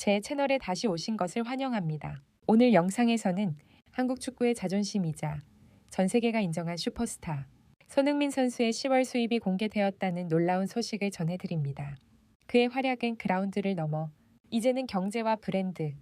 제 채널에 다시 오신 것을 환영합니다. 오늘 영상에서는 한국 축구의 자존심이자 전 세계가 인정한 슈퍼스타 손흥민 선수의 10월 수입이 공개되었다는 놀라운 소식을 전해드립니다. 그의 활약은 그라운드를 넘어 이제는 경제와 브랜드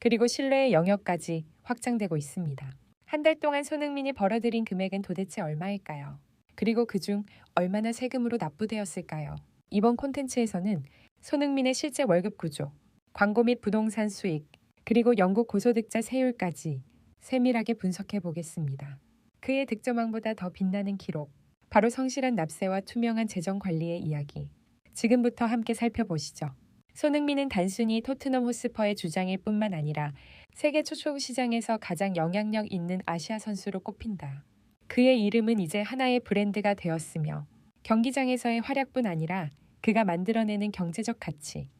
그리고 신뢰의 영역까지 확장되고 있습니다. 한 달 동안 손흥민이 벌어들인 금액은 도대체 얼마일까요? 그리고 그중 얼마나 세금으로 납부되었을까요? 이번 콘텐츠에서는 손흥민의 실제 월급 구조, 광고 및 부동산 수익, 그리고 영국 고소득자 세율까지 세밀하게 분석해 보겠습니다. 그의 득점왕보다 더 빛나는 기록, 바로 성실한 납세와 투명한 재정 관리의 이야기. 지금부터 함께 살펴보시죠. 손흥민은 단순히 토트넘 호스퍼의 주장일 뿐만 아니라 세계 초청 시장에서 가장 영향력 있는 아시아 선수로 꼽힌다. 그의 이름은 이제 하나의 브랜드가 되었으며 경기장에서의 활약뿐 아니라 그가 만들어내는 경제적 가치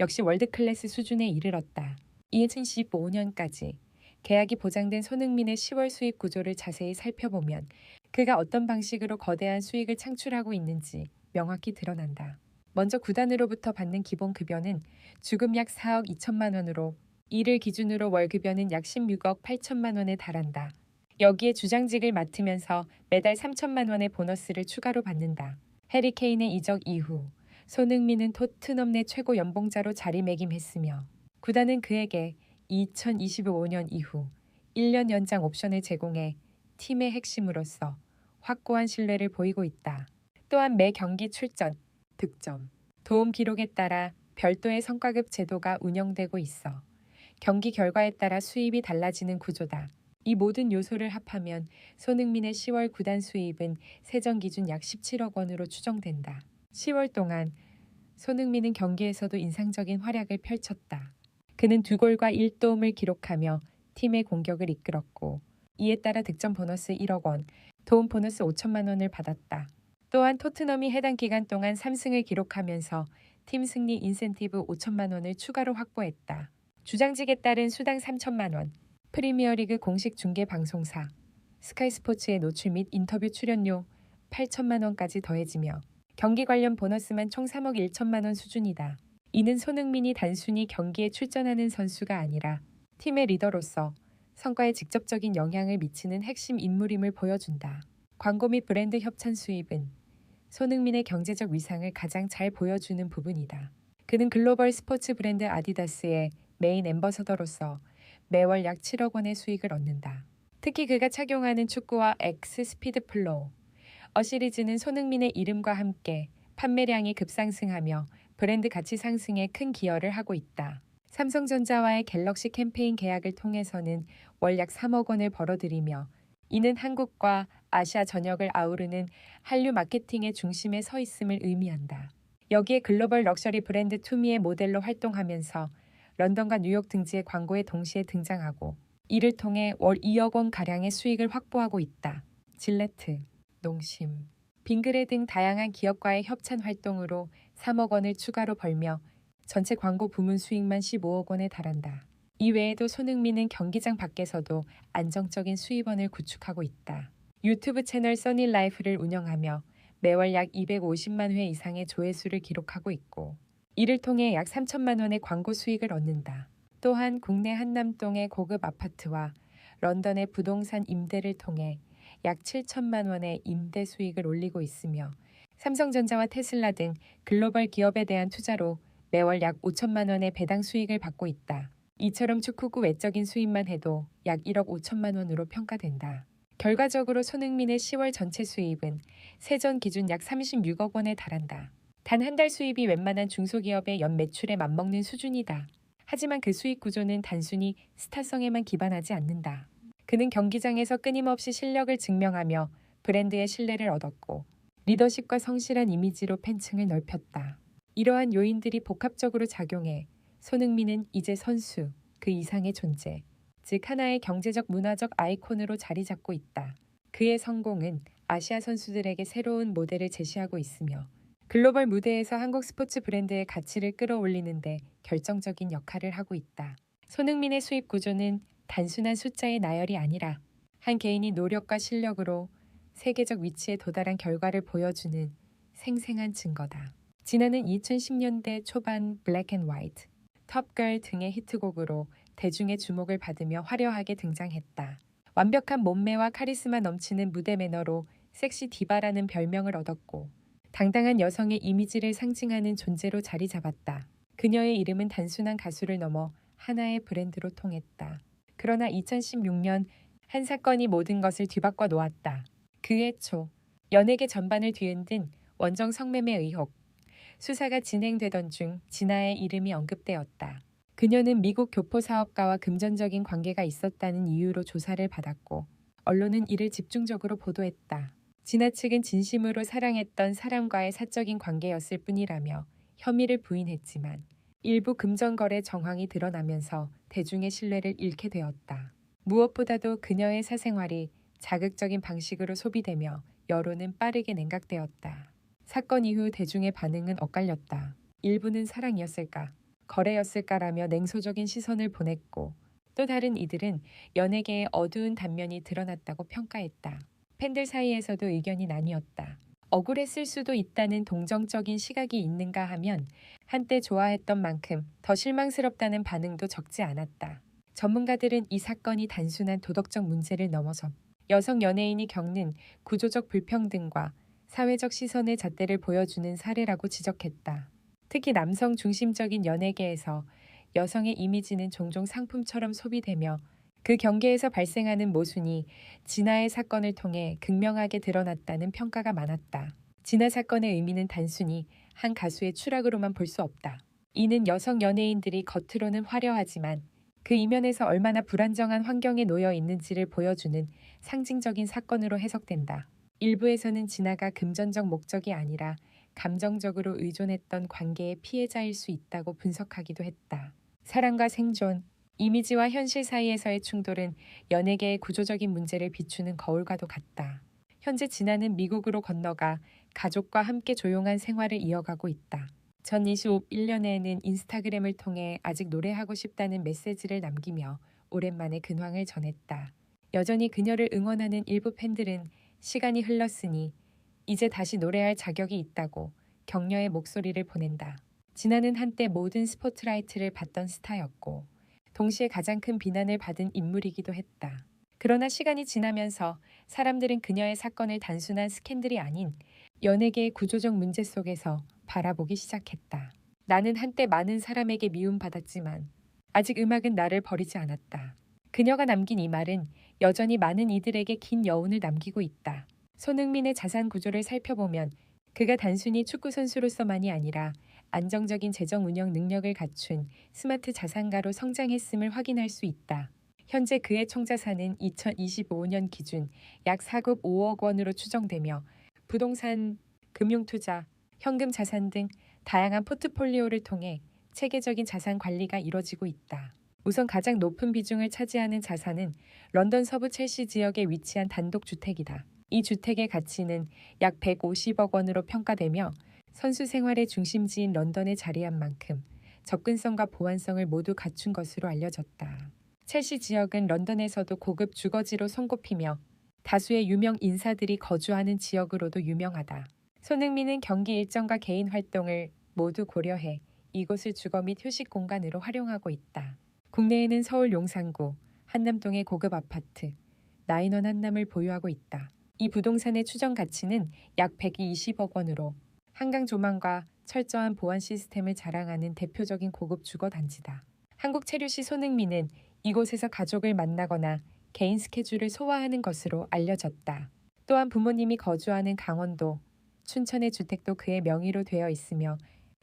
역시 월드클래스 수준에 이르렀다. 2015년까지 계약이 보장된 손흥민의 10월 수익 구조를 자세히 살펴보면 그가 어떤 방식으로 거대한 수익을 창출하고 있는지 명확히 드러난다. 먼저 구단으로부터 받는 기본 급여는 주금 약 4억 2천만 원으로 이를 기준으로 월 급여는 약 16억 8천만 원에 달한다. 여기에 주장직을 맡으면서 매달 3천만 원의 보너스를 추가로 받는다. 해리 케인의 이적 이후 손흥민은 토트넘 내 최고 연봉자로 자리매김했으며 구단은 그에게 2025년 이후 1년 연장 옵션을 제공해 팀의 핵심으로서 확고한 신뢰를 보이고 있다. 또한 매 경기 출전, 득점, 도움 기록에 따라 별도의 성과급 제도가 운영되고 있어 경기 결과에 따라 수입이 달라지는 구조다. 이 모든 요소를 합하면 손흥민의 10월 구단 수입은 세전 기준 약 17억 원으로 추정된다. 10월 동안 손흥민은 경기에서도 인상적인 활약을 펼쳤다. 그는 두 골과 1도움을 기록하며 팀의 공격을 이끌었고 이에 따라 득점 보너스 1억 원, 도움 보너스 5천만 원을 받았다. 또한 토트넘이 해당 기간 동안 3승을 기록하면서 팀 승리 인센티브 5천만 원을 추가로 확보했다. 주장직에 따른 수당 3천만 원, 프리미어리그 공식 중계 방송사, 스카이스포츠의 노출 및 인터뷰 출연료 8천만 원까지 더해지며 경기 관련 보너스만 총 3억 1천만 원 수준이다. 이는 손흥민이 단순히 경기에 출전하는 선수가 아니라 팀의 리더로서 성과에 직접적인 영향을 미치는 핵심 인물임을 보여준다. 광고 및 브랜드 협찬 수입은 손흥민의 경제적 위상을 가장 잘 보여주는 부분이다. 그는 글로벌 스포츠 브랜드 아디다스의 메인 엠버서더로서 매월 약 7억 원의 수익을 얻는다. 특히 그가 착용하는 축구와 X 스피드 플로우, 어 시리즈는 손흥민의 이름과 함께 판매량이 급상승하며 브랜드 가치 상승에 큰 기여를 하고 있다. 삼성전자와의 갤럭시 캠페인 계약을 통해서는 월약 3억 원을 벌어들이며 이는 한국과 아시아 전역을 아우르는 한류 마케팅의 중심에 서 있음을 의미한다. 여기에 글로벌 럭셔리 브랜드 투미의 모델로 활동하면서 런던과 뉴욕 등지의 광고에 동시에 등장하고 이를 통해 월 2억 원 가량의 수익을 확보하고 있다. 질레트, 농심, 빙그레 등 다양한 기업과의 협찬 활동으로 3억 원을 추가로 벌며 전체 광고 부문 수익만 15억 원에 달한다. 이외에도 손흥민은 경기장 밖에서도 안정적인 수입원을 구축하고 있다. 유튜브 채널 써니라이프를 운영하며 매월 약 250만 회 이상의 조회수를 기록하고 있고 이를 통해 약 3천만 원의 광고 수익을 얻는다. 또한 국내 한남동의 고급 아파트와 런던의 부동산 임대를 통해 약 7천만 원의 임대 수익을 올리고 있으며 삼성전자와 테슬라 등 글로벌 기업에 대한 투자로 매월 약 5천만 원의 배당 수익을 받고 있다. 이처럼 축구구 외적인 수입만 해도 약 1억 5천만 원으로 평가된다. 결과적으로 손흥민의 10월 전체 수입은 세전 기준 약 36억 원에 달한다. 단 한 달 수입이 웬만한 중소기업의 연 매출에 맞먹는 수준이다. 하지만 그 수익 구조는 단순히 스타성에만 기반하지 않는다. 그는 경기장에서 끊임없이 실력을 증명하며 브랜드의 신뢰를 얻었고 리더십과 성실한 이미지로 팬층을 넓혔다. 이러한 요인들이 복합적으로 작용해 손흥민은 이제 선수, 그 이상의 존재, 즉 하나의 경제적 문화적 아이콘으로 자리 잡고 있다. 그의 성공은 아시아 선수들에게 새로운 모델을 제시하고 있으며 글로벌 무대에서 한국 스포츠 브랜드의 가치를 끌어올리는데 결정적인 역할을 하고 있다. 손흥민의 수입 구조는 단순한 숫자의 나열이 아니라 한 개인이 노력과 실력으로 세계적 위치에 도달한 결과를 보여주는 생생한 증거다. 지난해 2010년대 초반 블랙 앤 화이트 텁걸 등의 히트곡으로 대중의 주목을 받으며 화려하게 등장했다. 완벽한 몸매와 카리스마 넘치는 무대 매너로 섹시 디바라는 별명을 얻었고 당당한 여성의 이미지를 상징하는 존재로 자리 잡았다. 그녀의 이름은 단순한 가수를 넘어 하나의 브랜드로 통했다. 그러나 2016년 한 사건이 모든 것을 뒤바꿔 놓았다. 그해 초 연예계 전반을 뒤흔든 원정 성매매 의혹. 수사가 진행되던 중 진아의 이름이 언급되었다. 그녀는 미국 교포 사업가와 금전적인 관계가 있었다는 이유로 조사를 받았고 언론은 이를 집중적으로 보도했다. 진아 측은 진심으로 사랑했던 사람과의 사적인 관계였을 뿐이라며 혐의를 부인했지만 일부 금전거래 정황이 드러나면서 대중의 신뢰를 잃게 되었다. 무엇보다도 그녀의 사생활이 자극적인 방식으로 소비되며 여론은 빠르게 냉각되었다. 사건 이후 대중의 반응은 엇갈렸다. 일부는 사랑이었을까, 거래였을까라며 냉소적인 시선을 보냈고 또 다른 이들은 연예계의 어두운 단면이 드러났다고 평가했다. 팬들 사이에서도 의견이 나뉘었다. 억울했을 수도 있다는 동정적인 시각이 있는가 하면 한때 좋아했던 만큼 더 실망스럽다는 반응도 적지 않았다. 전문가들은 이 사건이 단순한 도덕적 문제를 넘어서 여성 연예인이 겪는 구조적 불평등과 사회적 시선의 잣대를 보여주는 사례라고 지적했다. 특히 남성 중심적인 연예계에서 여성의 이미지는 종종 상품처럼 소비되며 그 경계에서 발생하는 모순이 진아의 사건을 통해 극명하게 드러났다는 평가가 많았다. 진아 사건의 의미는 단순히 한 가수의 추락으로만 볼 수 없다. 이는 여성 연예인들이 겉으로는 화려하지만 그 이면에서 얼마나 불안정한 환경에 놓여 있는지를 보여주는 상징적인 사건으로 해석된다. 일부에서는 진아가 금전적 목적이 아니라 감정적으로 의존했던 관계의 피해자일 수 있다고 분석하기도 했다. 사랑과 생존, 이미지와 현실 사이에서의 충돌은 연예계의 구조적인 문제를 비추는 거울과도 같다. 현재 진아는 미국으로 건너가 가족과 함께 조용한 생활을 이어가고 있다. 전 21년에는 인스타그램을 통해 아직 노래하고 싶다는 메시지를 남기며 오랜만에 근황을 전했다. 여전히 그녀를 응원하는 일부 팬들은 시간이 흘렀으니 이제 다시 노래할 자격이 있다고 격려의 목소리를 보낸다. 진아는 한때 모든 스포트라이트를 받던 스타였고 동시에 가장 큰 비난을 받은 인물이기도 했다. 그러나 시간이 지나면서 사람들은 그녀의 사건을 단순한 스캔들이 아닌 연예계의 구조적 문제 속에서 바라보기 시작했다. 나는 한때 많은 사람에게 미움받았지만 아직 음악은 나를 버리지 않았다. 그녀가 남긴 이 말은 여전히 많은 이들에게 긴 여운을 남기고 있다. 손흥민의 자산 구조를 살펴보면 그가 단순히 축구 선수로서만이 아니라 안정적인 재정 운영 능력을 갖춘 스마트 자산가로 성장했음을 확인할 수 있다. 현재 그의 총자산은 2025년 기준 약 4급 5억 원으로 추정되며 부동산, 금융투자, 현금 자산 등 다양한 포트폴리오를 통해 체계적인 자산 관리가 이뤄지고 있다. 우선 가장 높은 비중을 차지하는 자산은 런던 서부 첼시 지역에 위치한 단독주택이다. 이 주택의 가치는 약 150억 원으로 평가되며 선수 생활의 중심지인 런던에 자리한 만큼 접근성과 보안성을 모두 갖춘 것으로 알려졌다. 첼시 지역은 런던에서도 고급 주거지로 손꼽히며 다수의 유명 인사들이 거주하는 지역으로도 유명하다. 손흥민은 경기 일정과 개인 활동을 모두 고려해 이곳을 주거 및 휴식 공간으로 활용하고 있다. 국내에는 서울 용산구, 한남동의 고급 아파트, 나인원 한남을 보유하고 있다. 이 부동산의 추정 가치는 약 120억 원으로 한강 조망과 철저한 보안 시스템을 자랑하는 대표적인 고급 주거 단지다. 한국 체류시 손흥민은 이곳에서 가족을 만나거나 개인 스케줄을 소화하는 것으로 알려졌다. 또한 부모님이 거주하는 강원도, 춘천의 주택도 그의 명의로 되어 있으며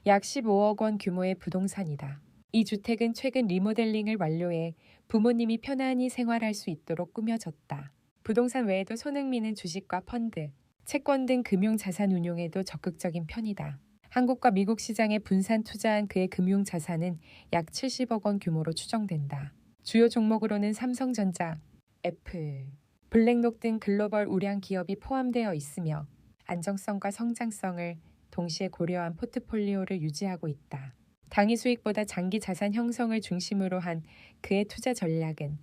약 15억 원 규모의 부동산이다. 이 주택은 최근 리모델링을 완료해 부모님이 편안히 생활할 수 있도록 꾸며졌다. 부동산 외에도 손흥민은 주식과 펀드, 채권 등 금융 자산 운용에도 적극적인 편이다. 한국과 미국 시장에 분산 투자한 그의 금융 자산은 약 70억 원 규모로 추정된다. 주요 종목으로는 삼성전자, 애플, 블랙록 등 글로벌 우량 기업이 포함되어 있으며 안정성과 성장성을 동시에 고려한 포트폴리오를 유지하고 있다. 당위 수익보다 장기 자산 형성을 중심으로 한 그의 투자 전략은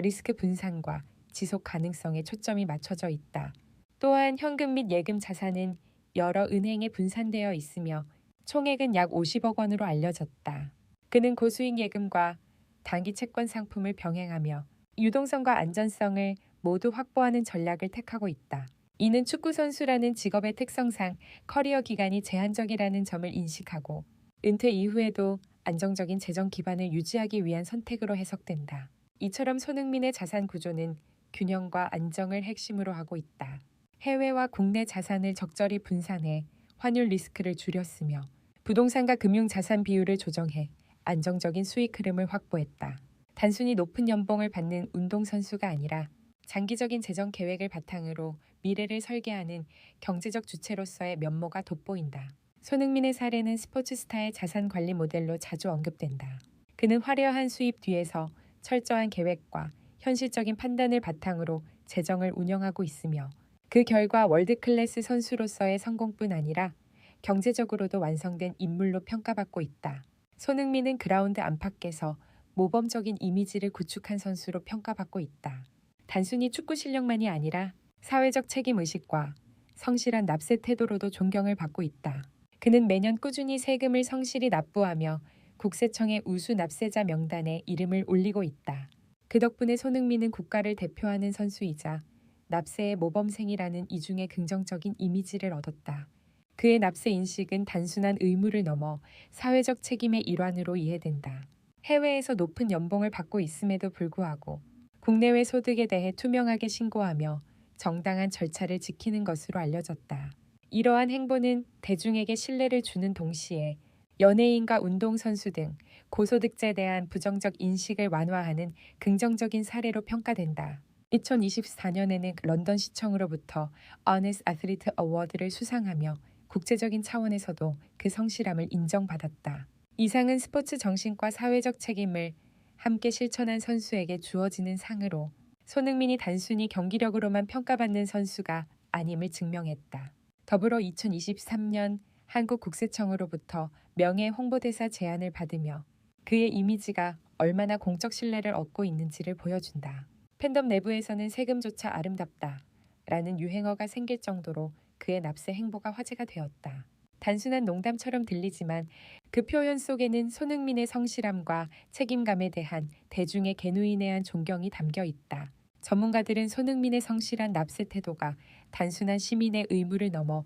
리스크 분산과 지속 가능성에 초점이 맞춰져 있다. 또한 현금 및 예금 자산은 여러 은행에 분산되어 있으며 총액은 약 50억 원으로 알려졌다. 그는 고수익 예금과 단기 채권 상품을 병행하며 유동성과 안전성을 모두 확보하는 전략을 택하고 있다. 이는 축구 선수라는 직업의 특성상 커리어 기간이 제한적이라는 점을 인식하고 은퇴 이후에도 안정적인 재정 기반을 유지하기 위한 선택으로 해석된다. 이처럼 손흥민의 자산 구조는 균형과 안정을 핵심으로 하고 있다. 해외와 국내 자산을 적절히 분산해 환율 리스크를 줄였으며 부동산과 금융 자산 비율을 조정해 안정적인 수익 흐름을 확보했다. 단순히 높은 연봉을 받는 운동선수가 아니라 장기적인 재정 계획을 바탕으로 미래를 설계하는 경제적 주체로서의 면모가 돋보인다. 손흥민의 사례는 스포츠 스타의 자산 관리 모델로 자주 언급된다. 그는 화려한 수입 뒤에서 철저한 계획과 현실적인 판단을 바탕으로 재정을 운영하고 있으며 그 결과 월드 클래스 선수로서의 성공뿐 아니라 경제적으로도 완성된 인물로 평가받고 있다. 손흥민은 그라운드 안팎에서 모범적인 이미지를 구축한 선수로 평가받고 있다. 단순히 축구 실력만이 아니라 사회적 책임 의식과 성실한 납세 태도로도 존경을 받고 있다. 그는 매년 꾸준히 세금을 성실히 납부하며 국세청의 우수 납세자 명단에 이름을 올리고 있다. 그 덕분에 손흥민은 국가를 대표하는 선수이자 납세의 모범생이라는 이중의 긍정적인 이미지를 얻었다. 그의 납세 인식은 단순한 의무를 넘어 사회적 책임의 일환으로 이해된다. 해외에서 높은 연봉을 받고 있음에도 불구하고 국내외 소득에 대해 투명하게 신고하며 정당한 절차를 지키는 것으로 알려졌다. 이러한 행보는 대중에게 신뢰를 주는 동시에 연예인과 운동선수 등 고소득자에 대한 부정적 인식을 완화하는 긍정적인 사례로 평가된다. 2024년에는 런던 시청으로부터 어네스 아틀리트 어워드를 수상하며 국제적인 차원에서도 그 성실함을 인정받았다. 이상은 스포츠 정신과 사회적 책임을 함께 실천한 선수에게 주어지는 상으로 손흥민이 단순히 경기력으로만 평가받는 선수가 아님을 증명했다. 더불어 2023년 한국국세청으로부터 명예 홍보대사 제안을 받으며 그의 이미지가 얼마나 공적 신뢰를 얻고 있는지를 보여준다. 팬덤 내부에서는 세금조차 아름답다 라는 유행어가 생길 정도로 그의 납세 행보가 화제가 되었다. 단순한 농담처럼 들리지만 그 표현 속에는 손흥민의 성실함과 책임감에 대한 대중의 개누인에 한 존경이 담겨 있다. 전문가들은 손흥민의 성실한 납세 태도가 단순한 시민의 의무를 넘어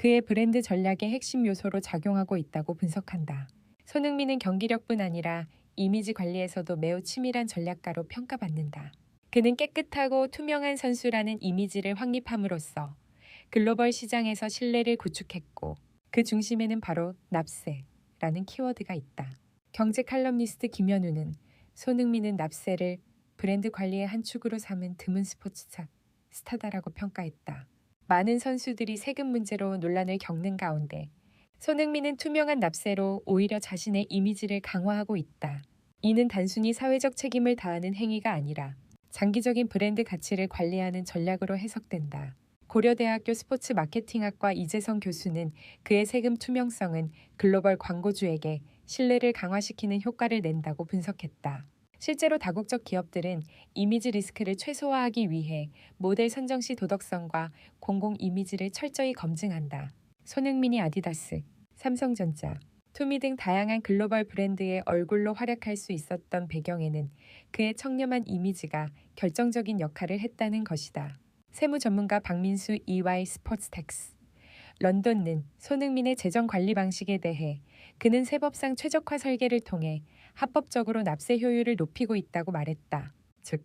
그의 브랜드 전략의 핵심 요소로 작용하고 있다고 분석한다. 손흥민은 경기력뿐 아니라 이미지 관리에서도 매우 치밀한 전략가로 평가받는다. 그는 깨끗하고 투명한 선수라는 이미지를 확립함으로써 글로벌 시장에서 신뢰를 구축했고 그 중심에는 바로 납세라는 키워드가 있다. 경제 칼럼니스트 김현우는 손흥민은 납세를 브랜드 관리의 한 축으로 삼은 드문 스포츠차 스타다라고 평가했다. 많은 선수들이 세금 문제로 논란을 겪는 가운데 손흥민은 투명한 납세로 오히려 자신의 이미지를 강화하고 있다. 이는 단순히 사회적 책임을 다하는 행위가 아니라 장기적인 브랜드 가치를 관리하는 전략으로 해석된다. 고려대학교 스포츠 마케팅학과 이재성 교수는 그의 세금 투명성은 글로벌 광고주에게 신뢰를 강화시키는 효과를 낸다고 분석했다. 실제로 다국적 기업들은 이미지 리스크를 최소화하기 위해 모델 선정 시 도덕성과 공공 이미지를 철저히 검증한다. 손흥민이 아디다스, 삼성전자, 투미 등 다양한 글로벌 브랜드의 얼굴로 활약할 수 있었던 배경에는 그의 청렴한 이미지가 결정적인 역할을 했다는 것이다. 세무 전문가 박민수 EY 스포츠텍스 런던는 손흥민의 재정 관리 방식에 대해 그는 세법상 최적화 설계를 통해 합법적으로 납세 효율을 높이고 있다고 말했다. 즉,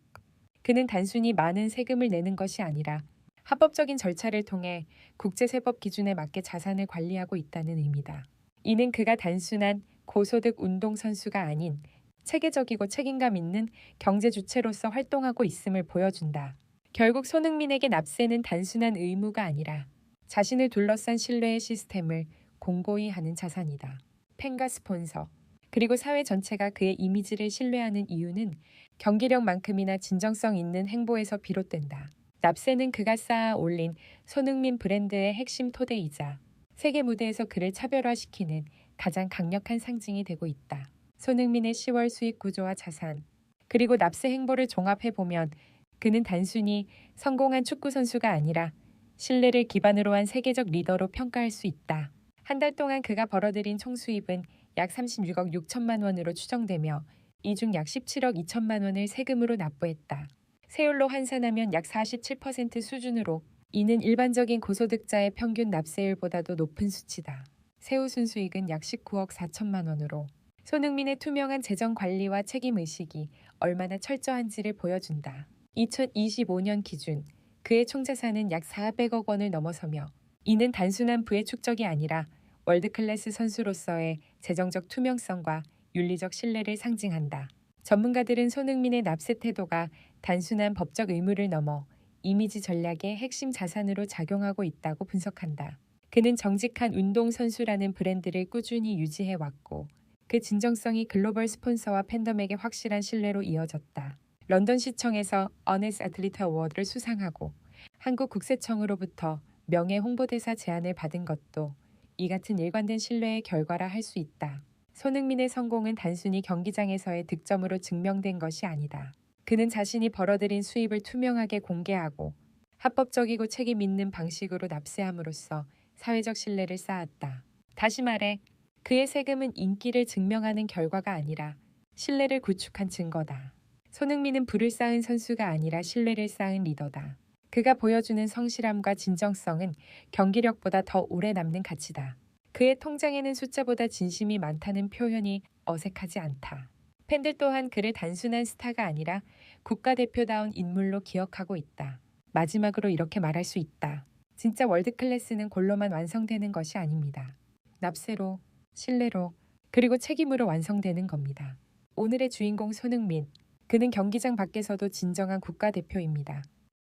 그는 단순히 많은 세금을 내는 것이 아니라 합법적인 절차를 통해 국제세법 기준에 맞게 자산을 관리하고 있다는 의미다. 이는 그가 단순한 고소득 운동선수가 아닌 체계적이고 책임감 있는 경제 주체로서 활동하고 있음을 보여준다. 결국 손흥민에게 납세는 단순한 의무가 아니라 자신을 둘러싼 신뢰의 시스템을 공고히 하는 자산이다. 팬과 스폰서, 그리고 사회 전체가 그의 이미지를 신뢰하는 이유는 경기력만큼이나 진정성 있는 행보에서 비롯된다. 납세는 그가 쌓아 올린 손흥민 브랜드의 핵심 토대이자 세계 무대에서 그를 차별화시키는 가장 강력한 상징이 되고 있다. 손흥민의 10월 수익 구조와 자산, 그리고 납세 행보를 종합해 보면 그는 단순히 성공한 축구 선수가 아니라 신뢰를 기반으로 한 세계적 리더로 평가할 수 있다. 한 달 동안 그가 벌어들인 총수입은 약 36억 6천만 원으로 추정되며 이 중 약 17억 2천만 원을 세금으로 납부했다. 세율로 환산하면 약 47% 수준으로 이는 일반적인 고소득자의 평균 납세율보다도 높은 수치다. 세후 순수익은 약 19억 4천만 원으로 손흥민의 투명한 재정 관리와 책임 의식이 얼마나 철저한지를 보여준다. 2025년 기준 그의 총자산은 약 400억 원을 넘어서며 이는 단순한 부의 축적이 아니라 월드클래스 선수로서의 재정적 투명성과 윤리적 신뢰를 상징한다. 전문가들은 손흥민의 납세 태도가 단순한 법적 의무를 넘어 이미지 전략의 핵심 자산으로 작용하고 있다고 분석한다. 그는 정직한 운동선수라는 브랜드를 꾸준히 유지해 왔고 그 진정성이 글로벌 스폰서와 팬덤에게 확실한 신뢰로 이어졌다. 런던 시청에서 어네스 애틀리트 어워드를 수상하고 한국 국세청으로부터 명예 홍보대사 제안을 받은 것도 이 같은 일관된 신뢰의 결과라 할 수 있다. 손흥민의 성공은 단순히 경기장에서의 득점으로 증명된 것이 아니다. 그는 자신이 벌어들인 수입을 투명하게 공개하고 합법적이고 책임 있는 방식으로 납세함으로써 사회적 신뢰를 쌓았다. 다시 말해 그의 세금은 인기를 증명하는 결과가 아니라 신뢰를 구축한 증거다. 손흥민은 부를 쌓은 선수가 아니라 신뢰를 쌓은 리더다. 그가 보여주는 성실함과 진정성은 경기력보다 더 오래 남는 가치다. 그의 통장에는 숫자보다 진심이 많다는 표현이 어색하지 않다. 팬들 또한 그를 단순한 스타가 아니라 국가대표다운 인물로 기억하고 있다. 마지막으로 이렇게 말할 수 있다. 진짜 월드클래스는 골로만 완성되는 것이 아닙니다. 납세로, 신뢰로, 그리고 책임으로 완성되는 겁니다. 오늘의 주인공 손흥민. 그는 경기장 밖에서도 진정한 국가대표입니다.